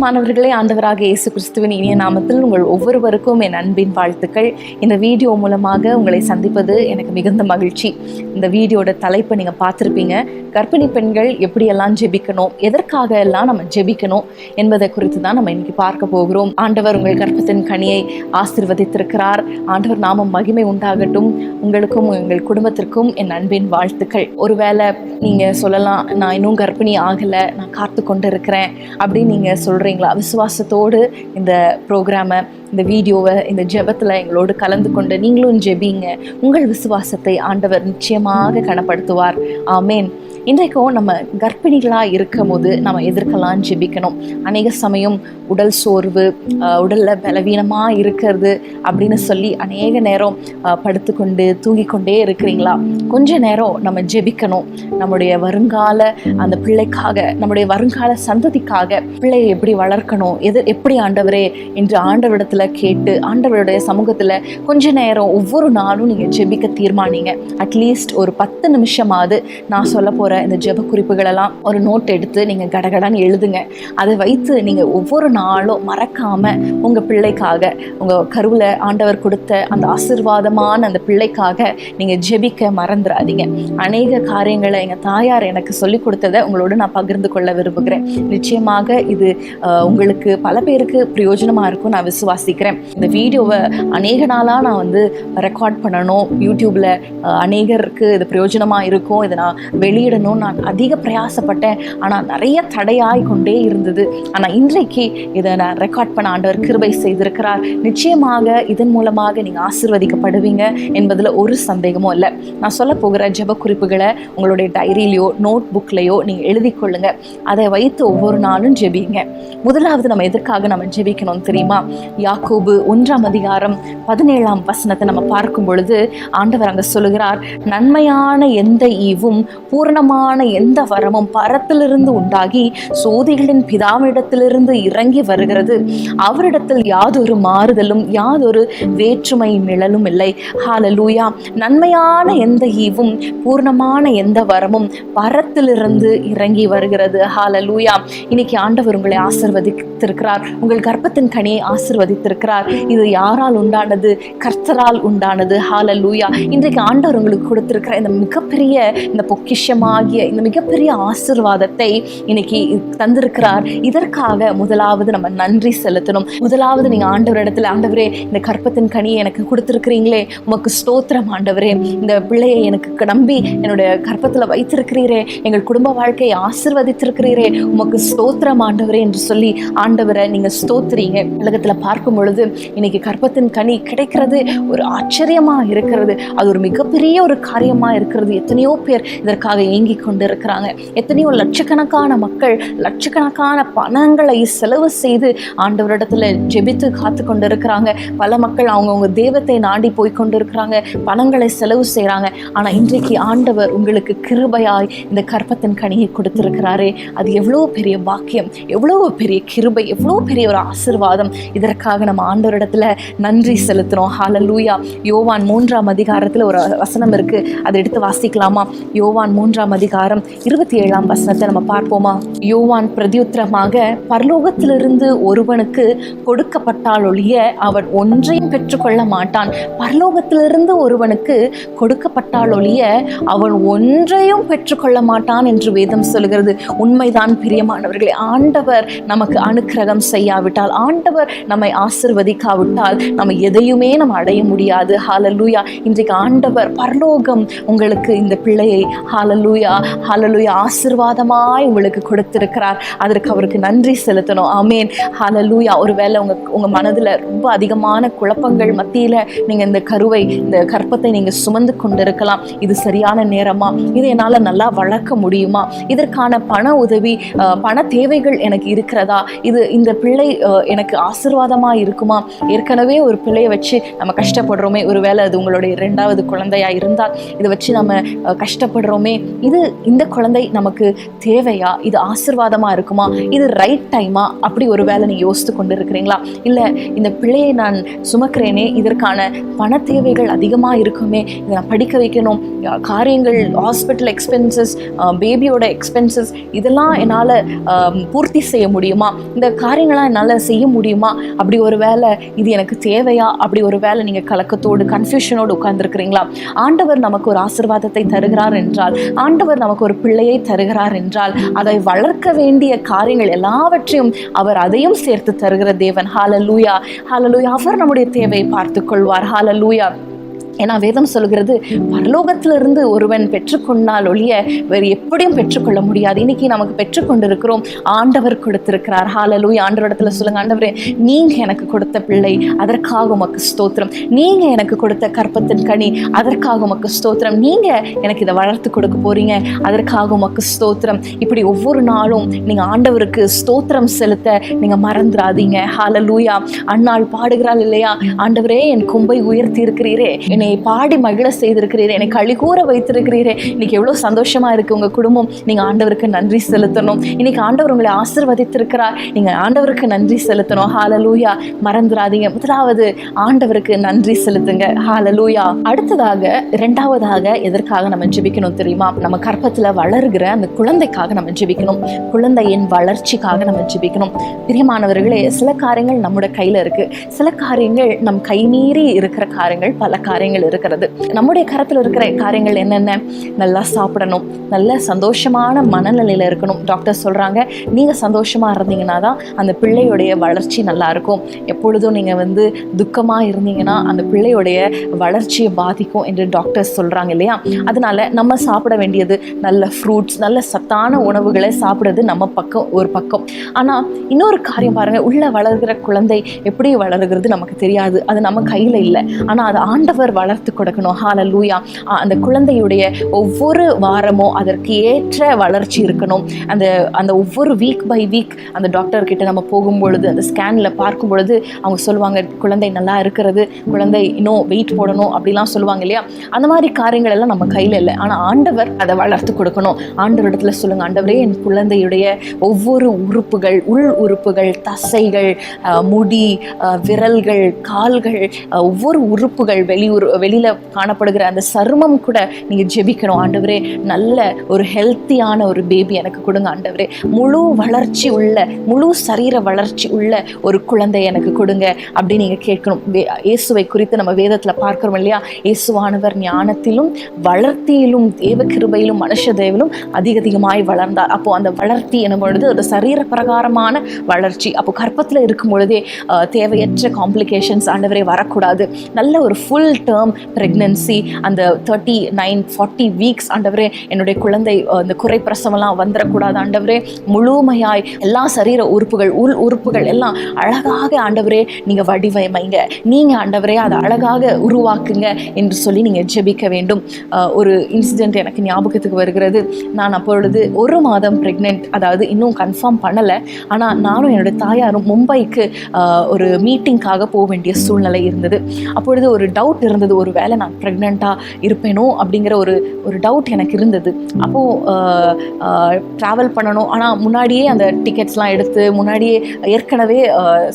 பிரியமானவர்களே ஆண்டவராக இயேசு கிறிஸ்துவின் இனிய நாமத்தில் உங்கள் ஒவ்வொருவருக்கும் என் அன்பின் வாழ்த்துக்கள். இந்த வீடியோ மூலமாக உங்களை சந்திப்பது எனக்கு மிகுந்த மகிழ்ச்சி. இந்த வீடியோட தலைப்பை நீங்கள் பார்த்துருப்பீங்க. கர்ப்பிணி பெண்கள் எப்படியெல்லாம் ஜெபிக்கணும் எதற்காக எல்லாம் நம்ம ஜெபிக்கணும் என்பதை குறித்து தான் நம்ம இன்னைக்கு பார்க்க போகிறோம். ஆண்டவர் உங்கள் கர்ப்பத்தின் கனியை ஆசிர்வதித்திருக்கிறார். ஆண்டவர் நாமம் மகிமை உண்டாகட்டும். உங்களுக்கும் உங்கள் குடும்பத்திற்கும் என் அன்பின் வாழ்த்துக்கள். ஒருவேளை நீங்கள் சொல்லலாம் நான் இன்னும் கர்ப்பிணி ஆகலை நான் காத்து கொண்டு இருக்கிறேன் அப்படின்னு நீங்கள் சொல்கிறீங்களா விசுவாசத்தோடு இந்த ப்ரோக்ராமை இந்த வீடியோவை இந்த ஜெபத்தில் எங்களோடு கலந்து கொண்டு நீங்களும் ஜெபிங்க. உங்கள் விசுவாசத்தை ஆண்டவர் நிச்சயமாக கனப்படுத்துவார். ஆமேன். இன்றைக்கும் நம்ம கர்ப்பிணிகளாக இருக்கும் போது நம்ம எதிர்க்கலாம் ஜெபிக்கணும். அநேக சமயம் உடல் சோர்வு உடலில் பலவீனமாக இருக்கிறது அப்படின்னு சொல்லி அநேக நேரம் படுத்துக்கொண்டு தூங்கிக்கொண்டே இருக்கிறீங்களா? கொஞ்ச நேரம் நம்ம ஜெபிக்கணும். நம்முடைய வருங்கால அந்த பிள்ளைக்காக நம்முடைய வருங்கால சந்ததிக்காக பிள்ளையை எப்படி வளர்க்கணும்? எது எப்படி ஆண்டவரே என்று ஆண்டவரிடத்துல கேட்டு ஆண்டவருடைய சமூகத்தில் கொஞ்ச நேரம் ஒவ்வொரு நாளும் நீங்கள் ஜெபிக்க தீர்மானிங்க. அட்லீஸ்ட் ஒரு பத்து நிமிஷமாவது நான் சொல்ல போகிற இந்த ஜெப குறிப்புகளெல்லாம் ஒரு நோட் எடுத்து நீங்க கடகடன்னு எழுதுங்க. அதை வைத்து நீங்க ஒவ்வொரு நாளும் மறக்காம உங்க பிள்ளைக்காக உங்க கருவில் ஆண்டவர் கொடுத்த அந்த ஆசிர்வாதமான அந்த பிள்ளைக்காக நீங்க ஜெபிக்க மறந்துடாதீங்க அநேக காரியங்களை எங்க தாயார் எனக்கு சொல்லி கொடுத்ததை உங்களோட நான் பகிர்ந்து கொள்ள விரும்புகிறேன். நிச்சயமாக இது உங்களுக்கு பல பேருக்கு பிரயோஜனமா இருக்கும் நான் விசுவாசிக்கிறேன். இந்த வீடியோவை அநேக நாளாக நான் வந்து ரெக்கார்ட் பண்ணணும். யூடியூப்ல அநேகருக்கு இது பிரயோஜனமா இருக்கும். இதை நான் வெளியிடணும் நான் அதிக பிரயாசப்பட்டேன். ஆனால் நிறைய தடையாய் கொண்டே இருந்தது. ஆனால் இன்றைக்கு இதை நான் ரெக்கார்ட் பண்ண ஆண்டவர் கிருபை செய்திருக்கிறார். நிச்சயமாக இதன் மூலமாக நீங்கள் ஆசிர்வதிக்கப்படுவீங்க என்பதில் ஒரு சந்தேகமும் இல்லை. நான் சொல்ல போகிற ஜெப குறிப்புகளை உங்களுடைய டைரியிலையோ நோட் புக்லையோ நீங்கள் எழுதி கொள்ளுங்க. அதை வைத்து ஒவ்வொரு நாளும் ஜெபிங்க. முதலாவது நம்ம எதற்காக நம்ம ஜெபிக்கணும் தெரியுமா? யாக்கோபு ஒன்றாம் அதிகாரம் பதினேழாம் வசனத்தை நம்ம பார்க்கும் பொழுது ஆண்டவர் அங்கே சொல்லுகிறார் நன்மையான எந்த ஈவும் பூரணமான எந்த வரமும் பரத்திலிருந்து உண்டாகி சோதிகளின் பிதாவிடத்திலிருந்து இறங்கி வருகிறது. அவரிடத்தில் யாதொரு மாறுதலும் யாதொரு வேற்றுமை நிழலும் இல்லை. ஹாலலூயா நன்மையான எந்த ஈவும் பூர்ணமான எந்த வரமும் பரத்திலிருந்து இறங்கி வருகிறது. ஹாலலூயா இன்னைக்கு ஆண்டவர் உங்களை ஆசிர்வதித்திருக்கிறார். உங்கள் கர்ப்பத்தின் கனியை ஆசிர்வதித்திருக்கிறார். இது யாரால் உண்டானது? கர்த்தரால் உண்டானது. ஹாலலூயா இன்றைக்கு ஆண்டவர் உங்களுக்கு கொடுத்திருக்கிற இந்த மிகப்பெரிய இந்த ஆகிய இந்த மிகப்பெரிய ஆசிர்வாதத்தை இன்னைக்கு தந்திருக்கிறார். இதற்காக முதலாவது நம்ம நன்றி செலுத்தணும். முதலாவது நீங்க ஆண்டவர் இடத்துல ஆண்டவரே இந்த கற்பத்தின் கனியை எனக்கு கொடுத்திருக்கிறீங்களே உமக்கு ஸ்தோத்திரம் ஆண்டவரே. இந்த பிள்ளையை எனக்கு நம்பி என்னுடைய கற்பத்தில் வைத்திருக்கிறீரே எங்கள் குடும்ப வாழ்க்கையை ஆசிர்வதித்திருக்கிறீரே உமக்கு ஸ்தோத்திரம் ஆண்டவரே என்று சொல்லி ஆண்டவரை நீங்க ஸ்தோத்திரீங்க. உலகத்துல பார்க்கும் பொழுது இன்னைக்கு கற்பத்தின் கனி கிடைக்கிறது ஒரு ஆச்சரியமா இருக்கிறது. அது ஒரு மிகப்பெரிய ஒரு காரியமா இருக்கிறது. எத்தனையோ பேர் இதற்காக ஏங்கி கொண்டு இருக்கிறாங்க எத்தனையோ லட்சக்கணக்கான மக்கள் லட்சக்கணக்கான பணங்களை செலவு செய்து ஆண்டவரிடத்துல ஜெபித்து காத்து கொண்டு இருக்கிறாங்க பல மக்கள் அவங்கவுங்க தெய்வத்தை நாடி போய் கொண்டிருக்கிறாங்க. பணங்களை செலவு செய்கிறாங்க ஆனால் இன்றைக்கு ஆண்டவர் உங்களுக்கு கிருபையாய் இந்த கற்பத்தின் கனியை கொடுத்திருக்கிறாரே. அது எவ்வளோ பெரிய பாக்கியம் எவ்வளோ பெரிய கிருபை எவ்வளோ பெரிய ஒரு ஆசிர்வாதம். இதற்காக நம்ம ஆண்டவரிடத்துல நன்றி செலுத்துகிறோம் ஹால லூயா யோவான் மூன்றாம் அதிகாரத்தில் ஒரு வசனம் இருக்கு. அதை எடுத்து வாசிக்கலாமா? யோவான் மூன்றாம் அதிகாரம் இருபத்தி ஏழாம் வசனத்தை நம்ம பார்ப்போமா? யோவான் பிரதியுத்திரமாக பரலோகத்திலிருந்து ஒருவனுக்கு கொடுக்கப்பட்டால் ஒழிய அவன் ஒன்றையும் பெற்றுக்கொள்ள மாட்டான். பரலோகத்திலிருந்து ஒருவனுக்கு கொடுக்கப்பட்டால் ஒழிய அவன் ஒன்றையும் பெற்றுக்கொள்ள மாட்டான் என்று வேதம் சொல்கிறது. உண்மைதான் பிரியமானவர்களே ஆண்டவர் நமக்கு அனுக்கிரகம் செய்யாவிட்டால் ஆண்டவர் நம்மை ஆசிர்வதிக்காவிட்டால் நம்ம எதையுமே நம்ம அடைய முடியாது. ஹாலலூயா இன்றைக்கு ஆண்டவர் பரலோகம் உங்களுக்கு இந்த பிள்ளையை ஹலலுயா ஹலலுயா ஆசிர்வாதமாய் உங்களுக்கு கொடுத்திருக்கிறார். அதற்கு அவருக்கு நன்றி செலுத்தணும். ஆமேன் ஹலலுயா ஒருவேளை உங்க உங்க மனதுல ரொம்ப அதிகமான குழப்பங்கள் மத்தியில நீங்க இந்த கருவை இந்த கற்பத்தை நீங்க சுமந்து கொண்டிருக்கலாம். இது சரியான நேரமா? இது என்னால நல்லா வளர்க்க முடியுமா? இதற்கான பண உதவி பண தேவைகள் எனக்கு இருக்கிறதா? இது இந்த பிள்ளை எனக்கு ஆசிர்வாதமா இருக்குமா? ஏற்கனவே ஒரு பிள்ளையை வச்சு நம்ம கஷ்டப்படுறோமே. ஒருவேளை அது உங்களுடைய இரண்டாவது குழந்தையா இருந்தால் இதை வச்சு நம்ம கஷ்டப்படுறோமே. இது இந்த குழந்தை நமக்கு தேவையா? இது ஆசிர்வாதமாக இருக்குமா? இது ரைட் டைமா அப்படி ஒரு வேலை நீ யோசித்து கொண்டு இருக்கிறீங்களா இல்லை இந்த பிள்ளையை நான் சுமக்கிறேனே? இதற்கான பண தேவைகள் அதிகமாக இருக்குமே? இதை நான் படிக்க வைக்கணும். காரியங்கள் ஹாஸ்பிட்டல் எக்ஸ்பென்சஸ் பேபியோட எக்ஸ்பென்சஸ் இதெல்லாம் என்னால் பூர்த்தி செய்ய முடியுமா? இந்த காரியங்களாம் என்னால் செய்ய முடியுமா? அப்படி ஒரு வேலை இது எனக்கு தேவையா? அப்படி ஒரு வேலை நீங்கள் கலக்கத்தோடு கன்ஃபியூஷனோடு உட்கார்ந்துருக்கிறீங்களா? ஆண்டவர் நமக்கு ஒரு ஆசிர்வாதத்தை தருகிறார் என்றால் ஆண்டவர் நமக்கு ஒரு பிள்ளையை தருகிறார் என்றால் அதை வளர்க்க வேண்டிய காரியங்கள் எல்லாவற்றையும் அவர் அதையும் சேர்த்து தருகிற தேவன். ஹாலலூயா ஹாலலூயா அவர் நம்முடைய தேவையை பார்த்து கொள்வார். ஹாலலூயா ஏன்னா வேதம் சொல்கிறது பரலோகத்திலிருந்து ஒருவன் பெற்றுக்கொண்டால் ஒழிய வேறு எப்படியும் பெற்றுக்கொள்ள முடியாது. இன்னைக்கு நமக்கு பெற்றுக்கொண்டிருக்கிறோம். ஆண்டவர் கொடுத்திருக்கிறார். ஹாலலூய் ஆண்டவரிடத்துல சொல்லுங்க ஆண்டவரே நீங்க எனக்கு கொடுத்த பிள்ளை அதற்காக உமக்கு ஸ்தோத்திரம். நீங்க எனக்கு கொடுத்த கற்பத்தின் கனி அதற்காக உமக்கு ஸ்தோத்திரம். நீங்க எனக்கு இதை வளர்த்து கொடுக்க போறீங்க அதற்காக உமக்கு ஸ்தோத்திரம். இப்படி ஒவ்வொரு நாளும் நீங்க ஆண்டவருக்கு ஸ்தோத்திரம் செலுத்த நீங்க மறந்துடாதீங்க. ஹாலலூயா அன்னாள் பாடுகிறாள் இல்லையா? ஆண்டவரே என் கொம்பை உயர்த்தி இருக்கிறீரே என்னை பாடி மகிழ செய்திருக்கிறீர் என்னை களி கூற வைத்திருக்கிறீரே. இன்னைக்கு எவ்வளோ சந்தோஷமா இருக்கு உங்க குடும்பம். நீங்க ஆண்டவருக்கு நன்றி செலுத்தணும். இன்னைக்கு ஆண்டவர் உங்களை ஆசிர்வதித்திருக்கிறார். நீங்க ஆண்டவருக்கு நன்றி செலுத்தணும். ஹாலலூயா மறந்துடாதீங்க முதலாவது ஆண்டவருக்கு நன்றி செலுத்துங்க. ஹாலலூயா அடுத்ததாக இரண்டாவதாக எதற்காக நம்ம ஜெபிக்கணும் தெரியுமா? நம்ம கற்பத்துல வளர்கிற அந்த குழந்தைக்காக நம்ம ஜெபிக்கணும். குழந்தையின் வளர்ச்சிக்காக நம்ம ஜெபிக்கணும். பிரியமானவர்களே சில காரியங்கள் நம்முடைய கையில இருக்கு. சில காரியங்கள் நம் கை மீறி இருக்கிற காரியங்கள் பல காரியங்கள் இருக்கிறது. நம்முடைய கரத்தில் இருக்கிற காரியங்கள் என்னென்ன? நல்லா சாப்பிடணும். நல்ல சந்தோஷமான மனநிலையில இருக்கணும். டாக்டர் சொல்றாங்க நீங்கள் சந்தோஷமா இருந்தீங்கன்னா தான் அந்த பிள்ளையுடைய வளர்ச்சி நல்லா இருக்கும். எப்பொழுதும் நீங்கள் வந்து துக்கமா இருந்தீங்கன்னா அந்த பிள்ளையுடைய வளர்ச்சியை பாதிக்கும் என்று டாக்டர்ஸ் சொல்றாங்க இல்லையா? அதனால நம்ம சாப்பிட வேண்டியது நல்ல ஃப்ரூட்ஸ் நல்ல சத்தான உணவுகளை சாப்பிடுறது நம்ம பக்கம் ஒரு பக்கம். ஆனால் இன்னொரு காரியம் பாருங்க உள்ளே வளர்கிற குழந்தை எப்படி வளருகிறது நமக்கு தெரியாது. அது நம்ம கையில் இல்லை. ஆனால் அது ஆண்டவர் வளர்த்து கொடுக்கணும். ஹால லூயா அந்த குழந்தையுடைய ஒவ்வொரு வாரமும் அதற்கு ஏற்ற வளர்ச்சி இருக்கணும். அந்த அந்த ஒவ்வொரு வீக் பை வீக் அந்த டாக்டர் கிட்ட நம்ம போகும் பொழுது அந்த ஸ்கேனில் பார்க்கும் பொழுது அவங்க சொல்லுவாங்க குழந்தை நல்லா இருக்கிறது குழந்தை இன்னும் வெயிட் போடணும் அப்படிலாம் சொல்லுவாங்க இல்லையா? அந்த மாதிரி காரியங்கள் எல்லாம் நம்ம கையில் இல்லை. ஆனால் ஆண்டவர் அதை வளர்த்து கொடுக்கணும். ஆண்டவரிடத்துல சொல்லுங்க ஆண்டவரே என் குழந்தையுடைய ஒவ்வொரு உறுப்புகள் உள் உறுப்புகள் தசைகள் முடி விரல்கள் கால்கள் ஒவ்வொரு உறுப்புகள் வெளி வெளியில் காணப்படுகிற அந்த சருமம் கூட நீங்கள் ஜெபிக்கணும். ஆண்டவரே நல்ல ஒரு ஹெல்த்தியான ஒரு பேபி எனக்கு கொடுங்க ஆண்டவரே. முழு வளர்ச்சி உள்ள முழு சரீர வளர்ச்சி உள்ள ஒரு குழந்தை எனக்கு கொடுங்க அப்படின்னு நீங்கள் கேட்கணும். வே- இயேசுவை குறித்து நம்ம வேதத்தில் பார்க்குறோம் இல்லையா? இயேசுவானவர் ஞானத்திலும் வளர்த்தியிலும் தேவ கிருபையிலும் மனுஷ தேவிலும் அதிக அதிகமாய் வளர்ந்தார். அப்போ அந்த வளர்த்தி எனும் பொழுது ஒரு சரீர பிரகாரமான வளர்ச்சி. அப்போ கற்பத்தில் இருக்கும் பொழுதே தேவையற்ற காம்ப்ளிகேஷன்ஸ் ஆண்டவரே வரக்கூடாது. நல்ல ஒரு ஃபுல் டேர்ம் டேர்ம் ப்ரெக்னன்சி அந்த தேர்ட்டி நைன் ஃபார்ட்டி வீக்ஸ் ஆண்டவரே என்னுடைய குழந்தை அந்த குறை பிரசவம்லாம் வந்துடக்கூடாது ஆண்டவரே. முழுமையாய் எல்லா சரீர உறுப்புகள் உள் உறுப்புகள் எல்லாம் அழகாக ஆண்டவரே நீங்கள் வடிவமைங்க. நீங்கள் ஆண்டவரே அதை அழகாக உருவாக்குங்க என்று சொல்லி நீங்கள் ஜெபிக்க வேண்டும். ஒரு இன்சிடெண்ட் எனக்கு ஞாபகத்துக்கு வருகிறது. நான் அப்பொழுது ஒரு மாதம் ப்ரெக்னென்ட் அதாவது இன்னும் கன்ஃபார்ம் பண்ணலை. ஆனால் நானும் என்னுடைய தாயாரும் மும்பைக்கு ஒரு மீட்டிங்காக போக வேண்டிய சூழ்நிலை இருந்தது. அப்பொழுது ஒரு டவுட் இருந்தது. ஒரு வேளை நான் ப்ரெக்னெண்ட்டாக இருப்பேனோ அப்படிங்கிற ஒரு ஒரு டவுட் எனக்கு இருந்தது. அப்போது ட்ராவல் பண்ணணும். ஆனால் முன்னாடியே அந்த டிக்கெட்ஸ்லாம் எடுத்து முன்னாடியே ஏற்கனவே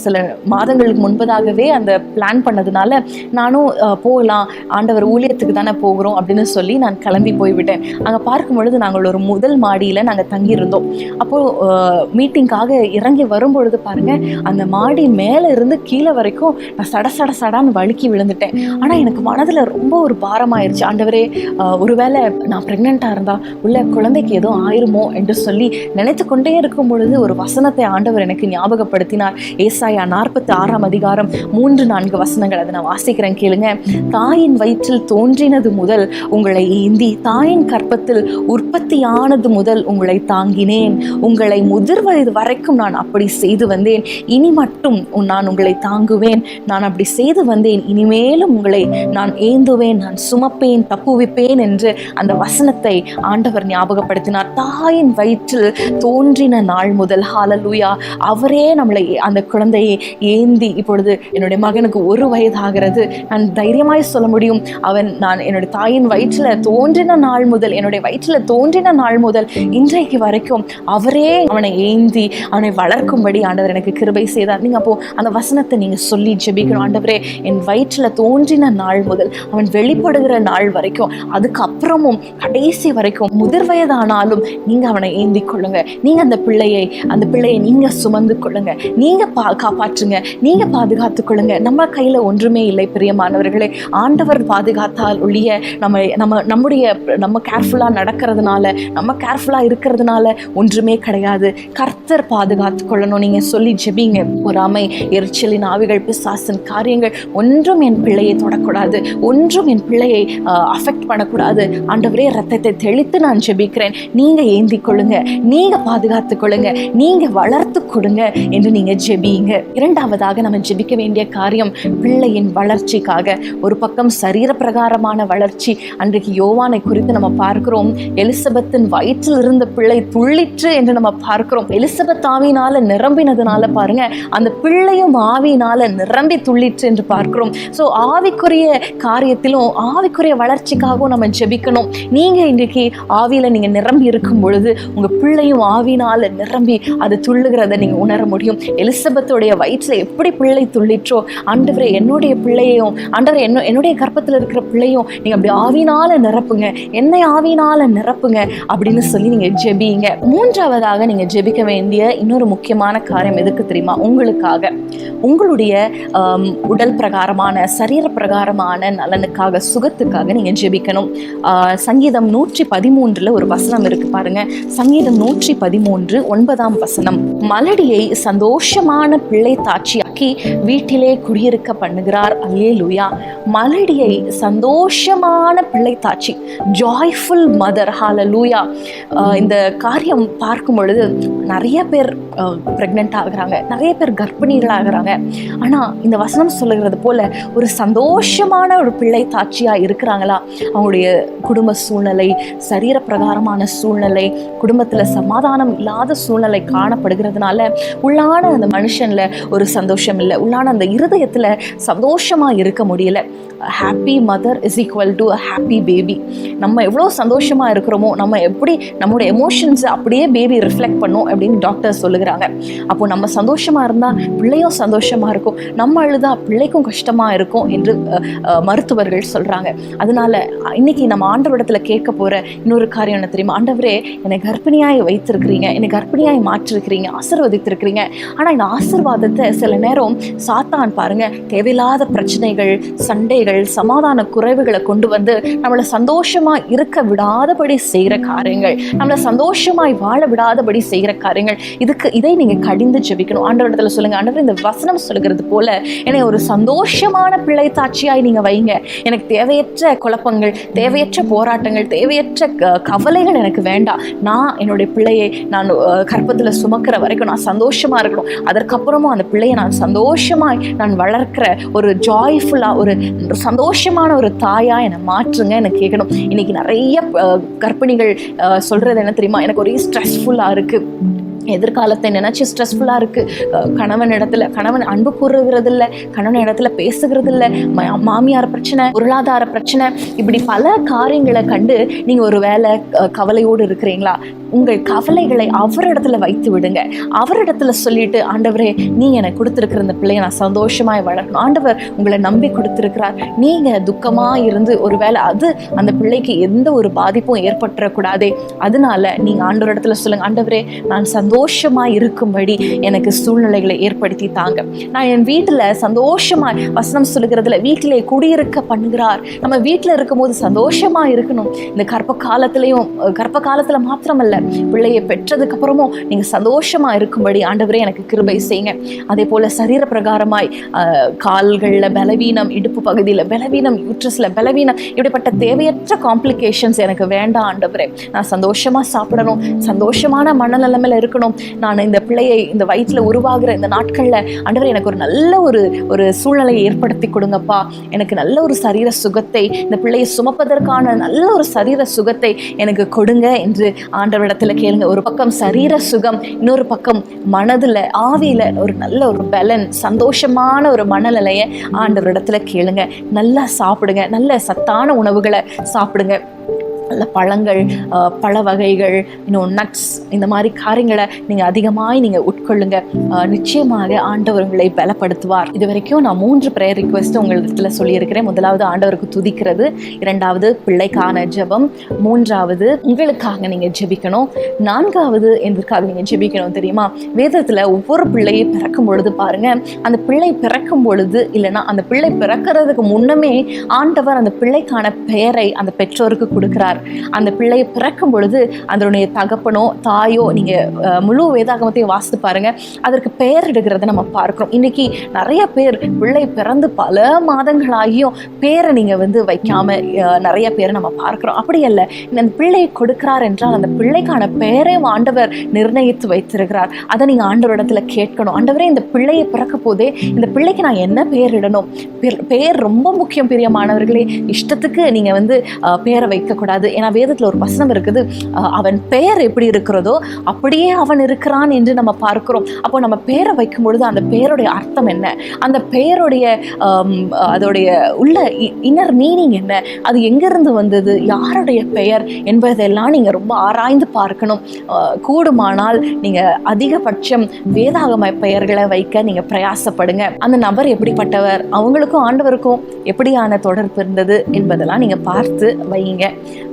சில மாதங்களுக்கு முன்பதாகவே அந்த பிளான் பண்ணதுனால நானும் போகலாம் ஆண்டவர் ஊழியத்துக்கு தானே போகிறோம் அப்படின்னு சொல்லி நான் கிளம்பி போய்விட்டேன். அங்கே பார்க்கும் பொழுது நாங்கள் ஒரு முதல் மாடியில் நாங்கள் தங்கியிருந்தோம். அப்போது மீட்டிங்காக இறங்கி வரும்பொழுது பாருங்க அந்த மாடி மேலே இருந்து கீழே வரைக்கும் நான் சட சட சடான்னு வழுக்கி விழுந்துட்டேன். ஆனால் எனக்கு மனதில் ரொம்ப ஒரு பாரமாயிருச்சு. ஆண்டவரே ஒருவேளை நான் ப்ரெக்னெண்ட்டாக இருந்தால் உள்ள குழந்தைக்கு ஏதோ ஆயிருமோ என்று சொல்லி நினைத்து கொண்டே இருக்கும் பொழுது ஒரு வசனத்தை ஆண்டவர் எனக்கு ஞாபகப்படுத்தினார். ஏசாயா நாற்பத்தி ஆறாம் அதிகாரம் மூன்று நான்கு வசனங்கள். அதை நான் வாசிக்கிறேன் கேளுங்க. தாயின் வயிற்றில் தோன்றினது முதல் உங்களை ஏந்தி தாயின் கற்பத்தில் உற்பத்தியானது முதல் உங்களை தாங்கினேன். உங்களை முதிர் வயது வரைக்கும் நான் அப்படி செய்து வந்தேன். இனி மட்டும் நான் உங்களை தாங்குவேன். நான் அப்படி செய்து வந்தேன். இனிமேலும் உங்களை நான் ஏந்துவேன் நான் சுமப்பேன் தப்புவிப்பேன் என்று அந்த வசனத்தை ஆண்டவர் ஞாபகப்படுத்தினார். தாயின் வயிற்றில் தோன்றின நாள் முதல் ஹாலலூயா அவரே நம்மளை அந்த குழந்தையை ஏந்தி இப்பொழுது என்னுடைய மகனுக்கு ஒரு வயதாகிறது. நான் தைரியமாய் சொல்ல முடியும் அவன் நான் என்னுடைய தாயின் வயிற்றில் தோன்றின நாள் முதல் என்னுடைய வயிற்றில் தோன்றின நாள் முதல் இன்றைக்கு வரைக்கும் அவரே அவனை ஏந்தி அவனை வளர்க்கும்படி ஆண்டவர் எனக்கு கிருபை செய்தார். நீங்க அப்போது அந்த வசனத்தை நீங்கள் சொல்லி ஜெபிக்கணும். ஆண்டவரே என் வயிற்றில் தோன்றின நாள் முதல் அவன் வெளிப்படுகிற நாள் வரைக்கும் அதுக்கப்புறமும் கடைசி வரைக்கும் முதிர் வயதானாலும் நீங்க அவனை ஏந்தி கொள்ளுங்க. நீங்க அந்த பிள்ளையை அந்த பிள்ளையை நீங்க சுமந்து கொள்ளுங்க. நீங்க பா காப்பாற்றுங்க. நீங்க பாதுகாத்து கொள்ளுங்க. நம்ம கையில ஒன்றுமே இல்லை பிரியமானவர்களே. ஆண்டவர் பாதுகாத்தால் ஒழிய நம்ம நம்ம நம்முடைய நம்ம கேர்ஃபுல்லா நடக்கிறதுனால நம்ம கேர்ஃபுல்லா இருக்கிறதுனால ஒன்றுமே கிடையாது. கர்த்தர் பாதுகாத்து கொள்ளணும். நீங்க சொல்லி ஜெபிங்க. பொறாமை எரிச்சலின் ஆவிகள் பிசாசின் காரியங்கள் ஒன்றும் என் பிள்ளையை தொடக்கூடாது. ஒன்றும் என் பிள்ளையை அஃபெக்ட் பண்ணக்கூடாது. ஆண்டவரே ரத்தத்தை தெளித்து நான் ஜெபிக்கிறேன். நீங்கள் ஏந்தி கொள்ளுங்க. நீங்கள் பாதுகாத்து கொள்ளுங்க. நீங்கள் வளர்த்து கொடுங்க என்று நீங்கள் ஜெபியுங்க. இரண்டாவதாக நம்ம ஜெபிக்க வேண்டிய காரியம் பிள்ளையின் வளர்ச்சிக்காக. ஒரு பக்கம் சரீர பிரகாரமான வளர்ச்சி. அன்றைக்கு யோவானை குறித்து நம்ம பார்க்கிறோம். எலிசபெத்தின் வயிற்றில் இருந்த பிள்ளை துள்ளிற்று என்று நம்ம பார்க்கிறோம். எலிசபெத் ஆவினால நிரம்பினதுனால பாருங்க அந்த பிள்ளையும் ஆவியினால நிரம்பி துள்ளிற்று என்று பார்க்கிறோம். ஸோ ஆவிக்குரிய காரியத்திலும் ஆவிக்குரிய வளர்ச்சிக்காகவும் நம்ம ஜெபிக்கணும். நீங்க இன்றைக்கு ஆவியில நீங்க நிரம்பி இருக்கும் பொழுது உங்க பிள்ளையும் ஆவினால் நிரம்பி அது துள்ளுகிறத நீங்க உணர முடியும். எலிசபெத்துடைய வயிற்றில் எப்படி பிள்ளை துள்ளிற்றோ ஆண்டவரே என்னுடைய பிள்ளையையும் ஆண்டவரே என்ன என்னுடைய கர்ப்பத்தில் இருக்கிற பிள்ளையும் நீங்க அப்படி ஆவினால நிரப்புங்க. என்னை ஆவினால நிரப்புங்க அப்படின்னு சொல்லி நீங்க ஜெபிங்க. மூன்றாவதாக நீங்க ஜெபிக்க வேண்டிய இன்னொரு முக்கியமான காரியம் எதுக்கு தெரியுமா? உங்களுக்காக. உங்களுடைய உடல் பிரகாரமான சரீர பிரகாரமான நலனுக்காக சுகத்துக்காக நீங்க ஜெபிக்கணும். சங்கீதம் நூற்றி பதிமூன்றுல ஒரு வசனம் இருக்கு பாருங்க. சங்கீதம் நூற்றி பதிமூன்று ஒன்பதாம் வசனம். மலடியை சந்தோஷமான பிள்ளை தாட்சியாக்கி வீட்டிலே குடியிருக்க பண்ணுகிறார். அல்லே லூயா மலடியை சந்தோஷமான பிள்ளை தாட்சி ஜாய்ஃபுல் மதர் ஹால லூயா இந்த காரியம் பார்க்கும் பொழுது நிறைய பேர் ப்ரெக்னென்ட் ஆகுறாங்க. நிறைய பேர் கர்ப்பிணிகள் ஆகுறாங்க ஆனால் இந்த வசனம் சொல்லுகிறது போல ஒரு சந்தோஷமான ஒரு பிள்ளை தாட்சியாக இருக்கிறாங்களா? அவங்களுடைய குடும்ப சூழ்நிலை சரீர பிரகாரமான சூழ்நிலை குடும்பத்தில் சமாதானம் இல்லாத சூழ்நிலை காணப்படுகிறதுனால உள்ளான அந்த மனுஷனில் ஒரு சந்தோஷம் இல்லை. உள்ளான அந்த இருதயத்தில் சந்தோஷமாக இருக்க முடியல. Happy mother is equal to a happy baby நம்ம எவ்வளோ சந்தோஷமாக இருக்கிறோமோ நம்ம எப்படி நம்மளுடைய எமோஷன்ஸை அப்படியே பேபி ரிஃப்ளெக்ட் பண்ணும் அப்படின்னு டாக்டர் சொல்லுகிறாங்க. அப்போ நம்ம சந்தோஷமாக இருந்தால் பிள்ளையும் சந்தோஷமாக இருக்கும். நம்ம அழுதா பிள்ளைக்கும் கஷ்டமாக இருக்கும் என்று மருத்துவர்கள் சொல்கிறாங்க அதனால இன்னைக்கு நம்ம ஆண்டவரிடத்தில் கேட்க போகிற இன்னொரு காரியம் என்ன தெரியுமா? ஆண்டவரே என்னை கர்ப்பிணியாய் வைத்திருக்கிறீங்க. என்னை கர்ப்பிணியாய் மாற்றிருக்கிறீங்க. ஆசீர்வதித்திருக்கிறீங்க. ஆனால் இந்த ஆசீர்வாதத்தை சில நேரம் சாத்தான் பாருங்க தேவையில்லாத பிரச்சனைகள் சண்டைகள் சமாதான குறைவுகளை கொண்டு வந்து நம்மளை சந்தோஷமாக இருக்க விடாதபடி செய்கிற காரியங்கள் நம்மளை சந்தோஷமாய் வாழ விடாதபடி செய்கிற காரியங்கள். இதுக்கு இதை நீங்கள் கடிந்து ஜெபிக்கணும். ஆண்டவரிடத்தில் சொல்லுங்கள் ஆண்டவர் இந்த வசனம் சொல்லுகிறது போல என்னை ஒரு சந்தோஷமான பிள்ளை தாட்சியாய் நீங்க வைங்க. எனக்கு தேவையற்ற குழப்பங்கள் தேவையற்ற போராட்டங்கள் தேவையற்ற க- கவலைகள் எனக்கு வேண்டாம். நான் என்னுடைய பிள்ளையை நான் கற்பத்தில் சுமக்கிற வரைக்கும் நான் சந்தோஷமா இருக்கணும். அதற்கப்புறமும் அந்த பிள்ளையை நான் சந்தோஷமாய் நான் வளர்க்கிற ஒரு ஜாய்ஃபுல்லா ஒரு சந்தோஷமான ஒரு தாயா என்னை மாற்றுங்க எனக்கு கேட்கணும். இன்னைக்கு நிறைய கர்ப்பிணிகள் சொல்றது என்ன தெரியுமா? எனக்கு ஒரே ஸ்ட்ரெஸ்ஃபுல்லா இருக்கு. எதிர்காலத்தை நினைச்சு ஸ்ட்ரெஸ்ஃபுல்லாக இருக்குது கணவன் இடத்துல கணவன் அன்பு கூறுகிறது இல்லை கணவன் இடத்துல பேசுகிறது இல்லை ம- மாமியார் பிரச்சனை பொருளாதார பிரச்சனை இப்படி பல காரியங்களை கண்டு நீங்கள் ஒரு வேலை கவலையோடு இருக்கிறீங்களா? உங்கள் கவலைகளை அவரிடத்துல வைத்து விடுங்க. அவரிடத்துல சொல்லிட்டு ஆண்டவரே நீ எனக்கு கொடுத்துருக்கிற இந்த பிள்ளையை நான் சந்தோஷமாய் வளர்க்கணும். ஆண்டவர் உங்களை நம்பி கொடுத்துருக்கிறார். நீங்கள் துக்கமாக இருந்து ஒருவேளை அது அந்த பிள்ளைக்கு எந்த ஒரு பாதிப்பும் ஏற்பட்டுறக்கூடாதே. அதனால நீங்கள் ஆண்டவரிடத்துல சொல்லுங்க ஆண்டவரே நான் சந்தோஷம் சந்தோஷமாக இருக்கும்படி எனக்கு சூழ்நிலைகளை ஏற்படுத்தி தாங்க. நான் என் வீட்டில் சந்தோஷமா வசனம் சொல்லுகிறதுல வீட்டிலே குடியிருக்க பண்ணுகிறார். நம்ம வீட்டில் இருக்கும்போது சந்தோஷமாக இருக்கணும் இந்த கர்ப்ப காலத்திலையும் கர்ப்ப காலத்தில் மாத்திரமல்ல பிள்ளையை பெற்றதுக்கு அப்புறமும் நீங்கள் சந்தோஷமாக இருக்கும்படி ஆண்டவரே எனக்கு கிருபை செய்யுங்க. அதே போல் சரீர பிரகாரமாய் கால்களில் பலவீனம் இடுப்பு பகுதியில் பலவீனம் யூட்ரஸில் பலவீனம் இப்படிப்பட்ட தேவையற்ற காம்ப்ளிகேஷன்ஸ் எனக்கு வேண்டாம் ஆண்டவரே. நான் சந்தோஷமாக சாப்பிடணும். சந்தோஷமான மனநிலைமையில் இருக்கணும். பார்க்கணும் நான் இந்த பிள்ளையை இந்த வயிற்றில் உருவாகிற இந்த நாட்களில் ஆண்டவர் எனக்கு ஒரு நல்ல ஒரு ஒரு சூழ்நிலையை ஏற்படுத்தி கொடுங்கப்பா. எனக்கு நல்ல ஒரு சரீர சுகத்தை இந்த பிள்ளையை சுமப்பதற்கான நல்ல ஒரு சரீர சுகத்தை எனக்கு கொடுங்க என்று ஆண்டவரிடத்தில் கேளுங்க. ஒரு பக்கம் சரீர சுகம் இன்னொரு பக்கம் மனதில் ஆவியில் ஒரு நல்ல ஒரு பலன் சந்தோஷமான ஒரு மனநிலையை ஆண்டவரிடத்தில் கேளுங்க. நல்லா சாப்பிடுங்க. நல்ல சத்தான உணவுகளை சாப்பிடுங்க. நல்ல பழங்கள் பழ வகைகள் இன்னும் நட்ஸ் இந்த மாதிரி காரியங்களை நீங்கள் அதிகமாக நீங்கள் உட்கொள்ளுங்க. நிச்சயமாக ஆண்டவர் உங்களை பலப்படுத்துவார். இது வரைக்கும் நான் மூன்று ப்ரேயர் ரிக்வெஸ்ட் உங்களிடத்தில் சொல்லியிருக்கிறேன். முதலாவது ஆண்டவருக்கு துதிக்கிறது. இரண்டாவது பிள்ளைக்கான ஜெபம். மூன்றாவது உங்களுக்காக நீங்கள் ஜெபிக்கணும். நான்காவது எதற்காக நீங்கள் ஜெபிக்கணும் தெரியுமா? வேதத்தில் ஒவ்வொரு பிள்ளையை பிறக்கும் பொழுது பாருங்கள் அந்த பிள்ளை பிறக்கும் பொழுது இல்லைன்னா அந்த பிள்ளை பிறக்கிறதுக்கு முன்னமே ஆண்டவர் அந்த பிள்ளைக்கான பெயரை அந்த பெற்றோருக்கு கொடுக்குறார். அந்த பிள்ளையை பிறக்கும் பொழுது அதனுடைய தகப்பனோ தாயோ நீங்கள் முழு வேதாகமத்தையும் வாசித்து பாருங்க. அதற்கு பெயர் எடுக்கிறத நம்ம பார்க்கிறோம். இன்னைக்கு நிறைய பேர் பிள்ளை பிறந்து பல மாதங்களாகியும் பேரை நீங்கள் வந்து வைக்காம நிறைய பேரை நம்ம பார்க்கிறோம். அப்படி அல்ல அந்த பிள்ளையை கொடுக்கிறார் என்றால் அந்த பிள்ளைக்கான பெயரை ஆண்டவர் நிர்ணயித்து வைத்திருக்கிறார். அதை நீங்கள் ஆண்டவரிடத்துல கேட்கணும். ஆண்டவரே இந்த பிள்ளையை பிறக்க போதே இந்த பிள்ளைக்கு நான் என்ன பெயர் இடணும்? பெயர்- ரொம்ப முக்கியம் பிரியமானவர்களே. இஷ்டத்துக்கு நீங்கள் வந்து அஹ், வைக்கக்கூடாது. வைக்கக்கூடாது ஏன்னா வேதத்தில் ஒரு வசனம் இருக்குது அவன் பெயர் எப்படி இருக்கிறதோ அப்படியே அவன் இருக்கிறான் என்று நம்ம பார்க்கிறோம். அப்போ நம்ம பெயரை வைக்கும் பொழுது அந்த பெயருடைய அர்த்தம் என்ன? அந்த பெயருடைய அதோடைய உள்ள இன்னர் மீனிங் என்ன? அது எங்கேருந்து வந்தது? யாருடைய பெயர்? என்பதெல்லாம் நீங்கள் ரொம்ப ஆராய்ந்து பார்க்கணும். கூடுமானால் நீங்கள் அதிகபட்சம் வேதாகம பெயர்களை வைக்க நீங்கள் பிரயாசப்படுங்க. அந்த நபர் எப்படிப்பட்டவர்? அவங்களுக்கும் ஆண்டவருக்கும் எப்படியான தொடர்பு இருந்தது என்பதெல்லாம் நீங்கள் பார்த்து வைங்க.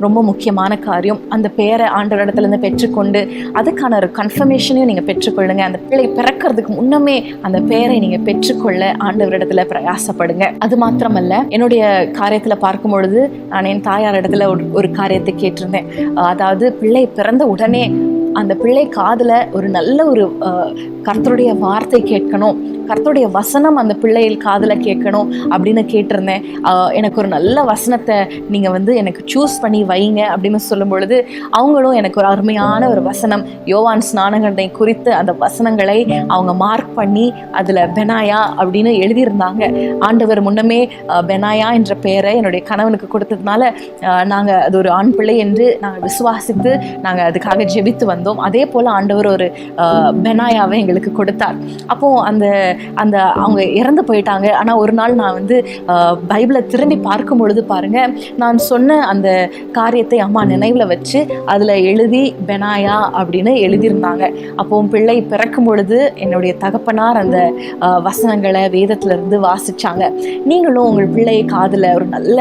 ரொம்ப முக்கியமான காரியம். அந்த பேரை ஆண்டவரிடத்துலேருந்து பெற்றுக்கொண்டு அதுக்கான ஒரு கன்ஃபர்மேஷனையும் நீங்கள் பெற்றுக்கொள்ளுங்க. அந்த பிள்ளை பிறக்கிறதுக்கு முன்னமே அந்த பேரை நீங்கள் பெற்றுக்கொள்ள ஆண்டவரிடத்துல பிரயாசப்படுங்க. அது மாத்திரமல்ல என்னுடைய காரியத்தில் பார்க்கும் பொழுது நான் என் தாயார் இடத்துல ஒரு ஒரு காரியத்தை கேட்டிருந்தேன். அதாவது பிள்ளை பிறந்த உடனே அந்த பிள்ளை காதில் ஒரு நல்ல ஒரு கர்த்தருடைய வார்த்தை கேட்கணும். கர்த்தருடைய வசனம் அந்த பிள்ளைகள் காதில் கேட்கணும் அப்படின்னு கேட்டிருந்தேன். எனக்கு ஒரு நல்ல வசனத்தை நீங்கள் வந்து எனக்கு சூஸ் பண்ணி வைங்க அப்படின்னு சொல்லும் பொழுது அவங்களும் எனக்கு ஒரு அருமையான ஒரு வசனம் யோவான் ஸ்நானகனை குறித்து அந்த வசனங்களை அவங்க மார்க் பண்ணி அதில் பெனாயா அப்படின்னு எழுதியிருந்தாங்க. ஆண்டவர் முன்னமே பெனாயா என்ற பெயரை என்னுடைய கணவனுக்கு கொடுத்ததுனால நாங்கள் அது ஒரு ஆண் பிள்ளை என்று நாங்கள் விசுவாசித்து நாங்கள் அதுக்காக ஜெபித்து வந்தோம். அதே போல் ஆண்டவர் ஒரு பெனாயாவை எங்களுக்கு கொடுத்தார். அப்போது அந்த அந்த அவங்க இறந்து போயிட்டாங்க. ஆனால் ஒரு நாள் நான் வந்து பைபிளை திரும்பி பார்க்கும் பொழுது பாருங்க நான் சொன்ன அந்த காரியத்தை அம்மா நினைவில் வச்சு அதில் எழுதி பெனாயா அப்படின்னு எழுதியிருந்தாங்க. அப்போ பிள்ளை பிறக்கும் பொழுது என்னுடைய தகப்பனார் அந்த வசனங்களை வேதத்திலிருந்து வாசிச்சாங்க. நீங்களும் உங்கள் பிள்ளையை காதில் ஒரு நல்ல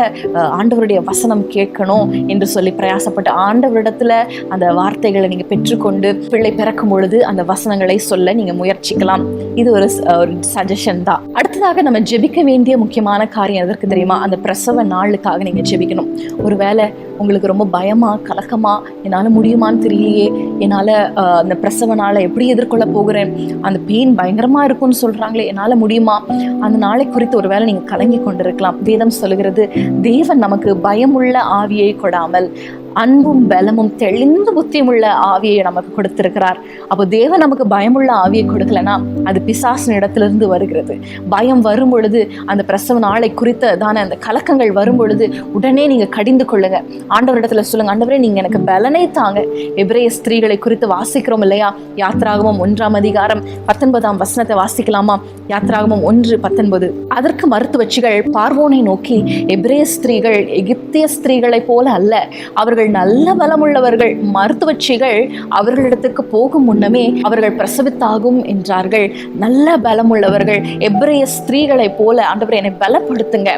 ஆண்டவருடைய வசனம் கேட்கணும் என்று சொல்லி பிரயாசப்பட்டு ஆண்டவரிடத்துல அந்த வார்த்தைகளை நீங்கள் பெற்று பெற்றுக்கொண்டு பிள்ளை பிறக்கும் பொழுது அந்த வசனங்களை சொல்ல நீங்கள் முயற்சிக்கலாம். இது ஒரு ஒரு சஜஷன் தான். அடுத்ததாக நம்ம ஜெபிக்க வேண்டிய முக்கியமான காரியம் எதற்கு தெரியுமா? அந்த பிரசவ நாளுக்காக நீங்கள் ஜெபிக்கணும். ஒருவேளை உங்களுக்கு ரொம்ப பயமா கலக்கமா என்னால் முடியுமான்னு தெரியலையே என்னால் அந்த பிரசவ நாளை எப்படி எதிர்கொள்ள போகிறேன் அந்த பெயின் பயங்கரமாக இருக்கும்னு சொல்கிறாங்களே என்னால் முடியுமா? அந்த நாளை குறித்து ஒரு வேளை நீங்கள் கலங்கி கொண்டிருக்கலாம். வேதம் சொல்லுகிறது தேவன் நமக்கு பயமுள்ள ஆவியை கொடாமல் அன்பும் பலமும் தெளிந்த புத்தியுமுள்ள ஆவியை நமக்கு கொடுத்திருக்கிறார். அப்போ தேவன் நமக்கு பயமுள்ள ஆவியை கொடுக்கலனா அது பிசாசின் இடத்திலிருந்து வருகிறது. பயம் வரும் பொழுது அந்த பிரசவ நாளை குறித்த தானே அந்த கலக்கங்கள் வரும் பொழுது உடனே நீங்கள் கடிந்து கொள்ளுங்க. ஆண்டவரிடத்துல சொல்லுங்க ஆண்டவரே நீங்க எனக்கு பலனை தாங்க. எபிரேய ஸ்திரீகளை குறித்து வாசிக்கிறோம் இல்லையா? யாத்ராகமம் ஒன்றாம் அதிகாரம் பத்தொன்பதாம் வசனத்தை வாசிக்கலாமா? யாத்ராகமம் ஒன்று பத்தொன்பது. அதற்கு மருத்துவச்சிகள் பார்வோனை நோக்கி எபிரேய ஸ்திரீகள் எகிப்திய ஸ்திரீகளைப் போல அல்ல. அவர்கள் நல்ல பலமுள்ளவர்கள். மருத்துவச்சிகள் அவர்களிடத்துக்கு போகும் முன்னமே அவர்கள் பிரசவித்தாகும் என்றார்கள். நல்ல பலமுள்ளவர்கள். எபிரேய ஸ்திரீகளைப் போல ஆண்டவரை என்னை பலப்படுத்துங்க.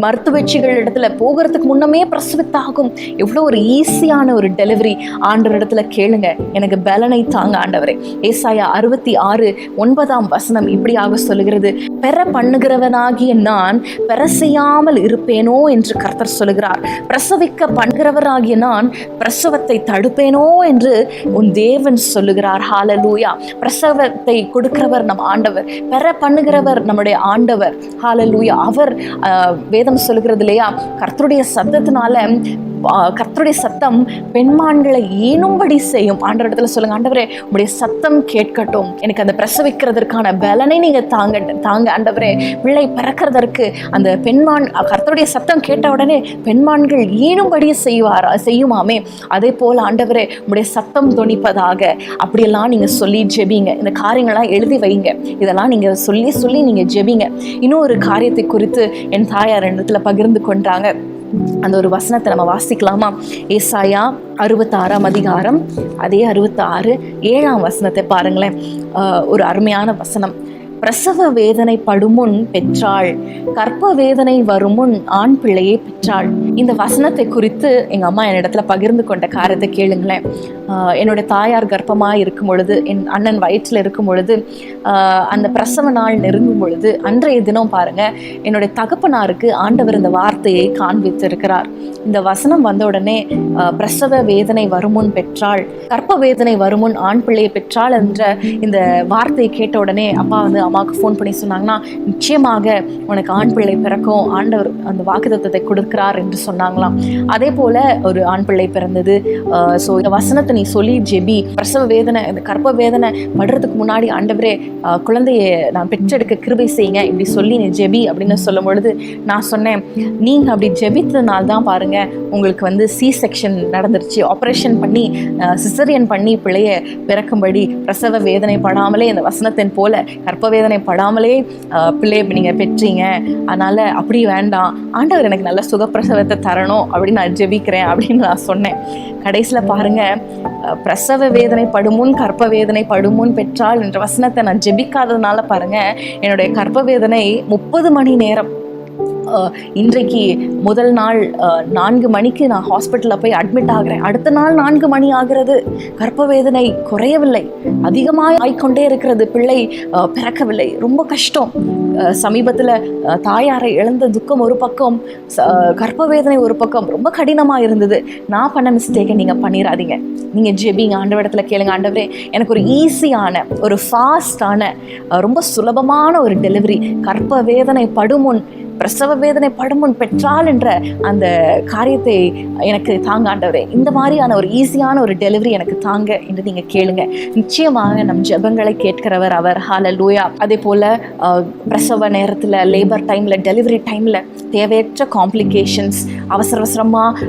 மருத்துவச்சிகள் இடத்துல போகிறதுக்கு முன்னமே பிரசவித்தாகும் எவ்வளோ ஒரு ஈஸியான ஒரு டெலிவரி ஆண்டவர் இடத்துல கேளுங்க. எனக்கு பலனை தாங்க ஆண்டவரே. ஏசாயா அறுபத்தி ஆறு ஒன்பதாம் வசனம் இப்படியாக சொல்லுகிறது. பெற பண்ணுகிறவனாகிய நான் பெற செய்யாமல் இருப்பேனோ என்று கர்த்தர் சொல்லுகிறார். பிரசவிக்க பண்ணுகிறவராகிய நான் பிரசவத்தை தடுப்பேனோ என்று உன் தேவன் சொல்லுகிறார். ஹாலலூயா பிரசவத்தை கொடுக்கிறவர் நம் ஆண்டவர். பெற பண்ணுகிறவர் நம்முடைய ஆண்டவர். ஹாலலூயா அவர் வேதம் சொல்லுகிறது இல்லையா? கர்த்தருடைய சத்தத்தினால கர்த்தருடைய சத்தம் பெண்மான்களை ஏனும்படி செய்யும். ஆண்டவரிடத்துல சொல்லுங்க ஆண்டவரே உங்களுடைய சத்தம் கேட்கட்டும். எனக்கு அந்த பிரசவிக்கிறதற்கான பலனை நீங்க தாங்க தாங்க ஆண்டவரே. பிள்ளை பிறக்கிறதற்கு அந்த பெண்மான் கர்த்தருடைய சத்தம் கேட்ட உடனே பெண்மான்கள் ஏனும்படி செய்வாரா செய்யுமாமே. அதே போல ஆண்டவரே உங்களுடைய சத்தம் துணிப்பதாக. அப்படியெல்லாம் நீங்க சொல்லி ஜெபிங்க. இந்த காரியங்கள்லாம் எழுதி வைங்க. இதெல்லாம் நீங்க சொல்லி சொல்லி நீங்க ஜெபிங்க. இன்னும் ஒரு காரியத்தை குறித்து என் தாயார் இடத்துல பகிர்ந்து கொண்டாங்க. அந்த ஒரு வசனத்தை நம்ம வாசிக்கலாமா? ஏசாயா அறுபத்தாறாம் அதிகாரம் அதே அறுபத்தாறு ஏழாம் வசனத்தை பாருங்களேன். ஒரு அருமையான வசனம். பிரசவ வேதனை படுமுன் பெற்றாள். கற்ப வேதனை வருமுன் ஆண் பிள்ளையை பெற்றாள். இந்த வசனத்தை குறித்து எங்க அம்மா என்னிடத்துல பகிர்ந்து கொண்ட காரியத்தை கேளுங்களேன். என்னோட தாயார் கர்ப்பமாக இருக்கும் பொழுது என் அண்ணன் வயிற்றில் இருக்கும் பொழுது அந்த பிரசவ நாள் நெருங்கும் பொழுது அன்றைய தினம் பாருங்க என்னுடைய தகப்பனாருக்கு ஆண்டவர் இந்த வார்த்தையை காண்பித்திருக்கிறார். இந்த வசனம் வந்த உடனே பிரசவ வேதனை வருமுன் பெற்றாள். கற்ப வேதனை வருமுன் ஆண் பிள்ளையை பெற்றாள் என்ற இந்த வார்த்தையை கேட்ட உடனே அப்பா வந்து அம்மாவுக்கு ஃபோன் பண்ணி சொன்னாங்கன்னா நிச்சயமாக உனக்கு ஆண் பிள்ளை பிறக்கும். ஆண்டவர் அந்த வாக்குதத்தத்தை கொடுக்கிறார் என்று சொன்னாங்களாம். அதே போல ஒரு ஆண் பிள்ளை பிறந்தது. ஸோ இந்த வசனத்தை நீ சொல்லி ஜெபி பிரசவ வேதனை இந்த கற்ப வேதனை படுறதுக்கு முன்னாடி ஆண்டவரே ஆஹ் குழந்தையை நான் பெற்றெடுக்க கிருபை செய்யுங்க. இப்படி சொல்லி நீ ஜெபி அப்படின்னு சொல்லும் பொழுது நான் சொன்னேன் நீங்கள் அப்படி ஜெபித்ததுனால தான் பாருங்க உங்களுக்கு வந்து சி செக்ஷன் நடந்துருச்சு. ஆப்ரேஷன் பண்ணி சிசரியன் பண்ணி பிள்ளைய பிறக்கும்படி பிரசவ வேதனை படாமலே இந்த வசனத்தின் போல கற்ப வேதனை படாமலே பிள்ளையை நீங்கள் பெற்றீங்க. அதனால் அப்படி வேண்டாம். ஆண்டவர் எனக்கு நல்ல சுகப்பிரசவத்தை தரணும் அப்படின்னு நான் ஜெபிக்கிறேன் அப்படின்னு நான் சொன்னேன். கடைசியில் பாருங்கள் பிரசவ வேதனை படுமுன் கற்ப வேதனை படுமுன் பெற்றால் என்ற வசனத்தை நான் ஜெபிக்காததுனால பாருங்கள் என்னுடைய கற்ப வேதனை முப்பது மணி நேரம் இன்றைக்கு முதல் நாள் நான்கு மணிக்கு நான் ஹாஸ்பிட்டலில் போய் அட்மிட் ஆகிறேன். அடுத்த நாள் நான்கு மணி ஆகிறது. கர்ப்ப வேதனை குறையவில்லை. அதிகமாக ஆய்க்கொண்டே இருக்கிறது பிள்ளை பிறக்கவில்லை. ரொம்ப கஷ்டம். சமீபத்தில் தாயாரை இழந்த துக்கம் ஒரு பக்கம் ச- கர்ப்ப வேதனை ஒரு பக்கம் ரொம்ப கடினமாக இருந்தது. நான் பண்ண மிஸ்டேக்கை நீங்கள் பண்ணிடாதீங்க நீங்கள் ஜெபிங்க ஆண்டவரிடத்துல கேளுங்க. ஆண்டவரே எனக்கு ஒரு ஈஸியான ஒரு ஃபாஸ்டான ரொம்ப சுலபமான ஒரு டெலிவரி கர்ப்ப வேதனை படுமுன் பிரசவ வேதனை படுமுன் பெற்றால் என்ற அந்த காரியத்தை எனக்கு தாங்க ஆண்டவரே. இந்த மாதிரியான ஒரு ஈஸியான ஒரு டெலிவரி எனக்கு தாங்க என்று நீங்க கேளுங்க. நிச்சயமாக நம் ஜெபங்களை கேட்கிறவர் அவர். ஹalleluya அதே போல பிரசவ நேரத்துல லேபர் டைம்ல டெலிவரி டைம்ல தேவையற்ற காம்ப்ளிகேஷன்ஸ் அவசர அவசரமாக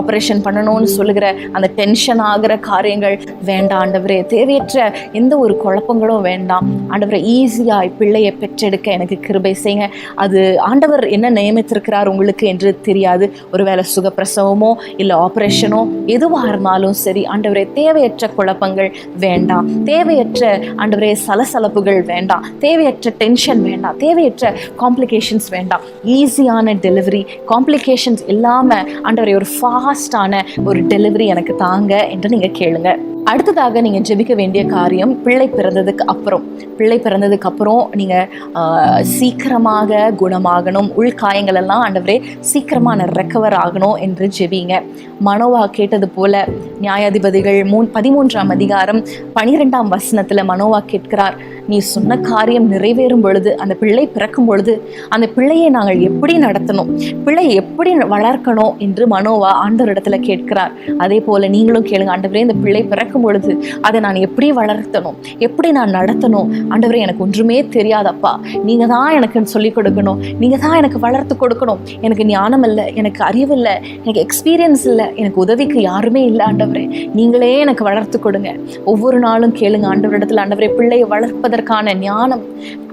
ஆப்ரேஷன் பண்ணணும்னு சொல்லுகிற அந்த டென்ஷன் ஆகிற காரியங்கள் வேண்டாம் ஆண்டவரே. தேவையற்ற எந்த ஒரு குழப்பங்களும் வேண்டாம். ஆண்டவரை ஈஸியாக பிள்ளையை பெற்றெடுக்க எனக்கு கிருபை செய்யுங்க. அது ஆண்டவர் என்ன நியமித்திருக்கிறார் உங்களுக்கு என்று தெரியாது. ஒருவேளை சுகப்பிரசவமோ இல்லை ஆப்ரேஷனோ எதுவாக இருந்தாலும் சரி ஆண்டவரே தேவையற்ற குழப்பங்கள் வேண்டாம். தேவையற்ற ஆண்டவரே சலசலப்புகள் வேண்டாம். தேவையற்ற டென்ஷன் வேண்டாம். தேவையற்ற காம்ப்ளிகேஷன்ஸ் வேண்டாம். ஈஸியான டெலிவரி காம்ப்ளிகேஷன்ஸ் இல்லாமல் ஆண்டவரே ஒரு ஃபாஸ்டான ஒரு டெலிவரி எனக்கு தாங்க என்று நீங்கள் கேளுங்கள் அடுத்ததாக நீங்கள் ஜெபிக்க வேண்டிய காரியம் பிள்ளை பிறந்ததுக்கு அப்புறம். பிள்ளை பிறந்ததுக்கு அப்புறம் நீங்கள் சீக்கிரமாக குணமாகணும். உள்காயங்கள் எல்லாம் ஆண்டவரே சீக்கிரமாக ரெக்கவர் ஆகணும் என்று ஜெபிங்க. மனோவா கேட்டது போல நியாயாதிபதிகள் மூன் பதிமூன்றாம் அதிகாரம் பனிரெண்டாம் வசனத்தில் மனோவா கேட்கிறார் நீ சொன்ன காரியம் நிறைவேறும் பொழுது அந்த பிள்ளை பிறக்கும் பொழுது அந்த பிள்ளையை நாங்கள் எப்படி நடத்தணும்? பிள்ளை எப்படி வளர்க்கணும்? என்று மனோவா ஆண்டவரிடத்துல கேட்கிறார். அதே போல நீங்களும் கேளுங்க ஆண்டவரே இந்த பிள்ளை பிறக்கும் பொழுது அதை நான் எப்படி வளர்த்தணும்? எப்படி நான் நடத்தணும்? ஆண்டவரே எனக்கு ஒன்றுமே தெரியாதப்பா. நீங்கள் தான் எனக்கு சொல்லிக் கொடுக்கணும். நீங்கள் தான் எனக்கு வளர்த்து கொடுக்கணும். எனக்கு ஞானம் இல்லை எனக்கு அறிவு இல்லை எனக்கு எக்ஸ்பீரியன்ஸ் இல்லை எனக்கு உதவிக்கு யாருமே இல்லை ஆண்டவரே. நீங்களே எனக்கு வளர்த்து கொடுங்க. ஒவ்வொரு நாளும் கேளுங்க ஆண்டவரிடத்தில் ஆண்டவரே பிள்ளையை வளர்ப்பதற்கான ஞானம்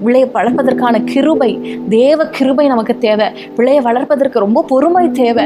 பிள்ளையை வளர்ப்பதற்கான கிருபை தேவ கிருபை நமக்கு தேவை. பிள்ளையை வளர்ப்பதற்கு ரொம்ப பொறுமை தேவை